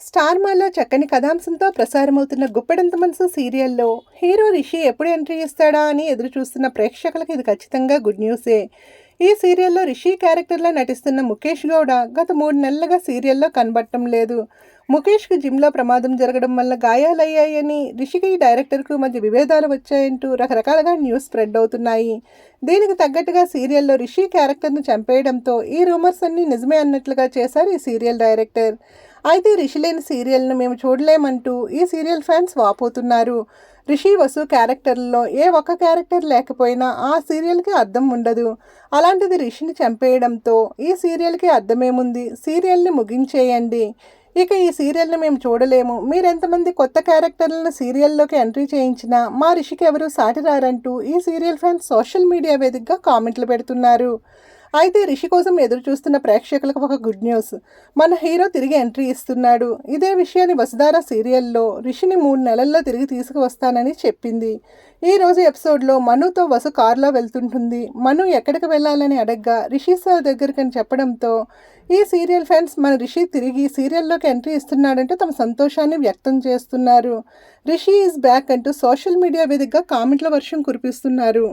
స్టార్మాలో చక్కని కథాంశంతో ప్రసారమవుతున్న గుప్పెడంత మనసు సీరియల్లో హీరో రిషి ఎప్పుడు ఎంట్రీ ఇస్తాడా అని ఎదురు చూస్తున్న ప్రేక్షకులకు ఇది ఖచ్చితంగా గుడ్ న్యూసే. ఈ సీరియల్లో రిషి క్యారెక్టర్లో నటిస్తున్న ముఖేష్ గౌడ గత మూడు నెలలుగా సీరియల్లో కనబడటం లేదు. ముఖేష్కి జిమ్లో ప్రమాదం జరగడం వల్ల గాయాలయ్యాయని రిషికి డైరెక్టర్కు మధ్య విభేదాలు వచ్చాయంటూ రకరకాలుగా న్యూస్ స్ప్రెడ్ అవుతున్నాయి. దీనికి తగ్గట్టుగా సీరియల్లో రిషి క్యారెక్టర్ను చంపేయడంతో ఈ రూమర్స్ అన్నీ నిజమే అన్నట్లుగా చేశారు ఈ సీరియల్ డైరెక్టర్. అయితే రిషి లేని సీరియల్ను మేము చూడలేమంటూ ఈ సీరియల్ ఫ్యాన్స్ వాపోతున్నారు. రిషి వసు క్యారెక్టర్లలో ఏ ఒక్క క్యారెక్టర్ లేకపోయినా ఆ సీరియల్కి అర్థం ఉండదు. అలాంటిది రిషిని చంపేయడంతో ఈ సీరియల్కి అర్థమేముంది సీరియల్ని ముగించేయండి. ఇక ఈ సీరియల్ని మేము చూడలేము. మీరెంతమంది కొత్త క్యారెక్టర్లను సీరియల్లోకి ఎంట్రీ చేయించినా మా రిషికి ఎవరు సాటిరారంటూ ఈ సీరియల్ ఫ్యాన్స్ సోషల్ మీడియా వేదికగా కామెంట్లు పెడుతున్నారు. అయితే రిషి కోసం ఎదురు చూస్తున్న ప్రేక్షకులకు ఒక గుడ్ న్యూస్. మన హీరో తిరిగి ఎంట్రీ ఇస్తున్నాడు. ఇదే విషయాన్ని వసుధార సీరియల్లో రిషిని మూడు నెలల్లో తిరిగి తీసుకువస్తానని చెప్పింది. ఈ రోజు ఎపిసోడ్లో మనుతో వసు కారులో వెళ్తుంటుంది. మను ఎక్కడికి వెళ్ళాలని అడగ్గా రిషి సార్ దగ్గరికని చెప్పడంతో ఈ సీరియల్ ఫ్యాన్స్ మన రిషి తిరిగి సీరియల్లోకి ఎంట్రీ ఇస్తున్నాడంటూ తమ సంతోషాన్ని వ్యక్తం చేస్తున్నారు. రిషి ఈజ్ బ్యాక్ అంటూ సోషల్ మీడియా వేదికగా కామెంట్ల వర్షం కురిపిస్తున్నారు.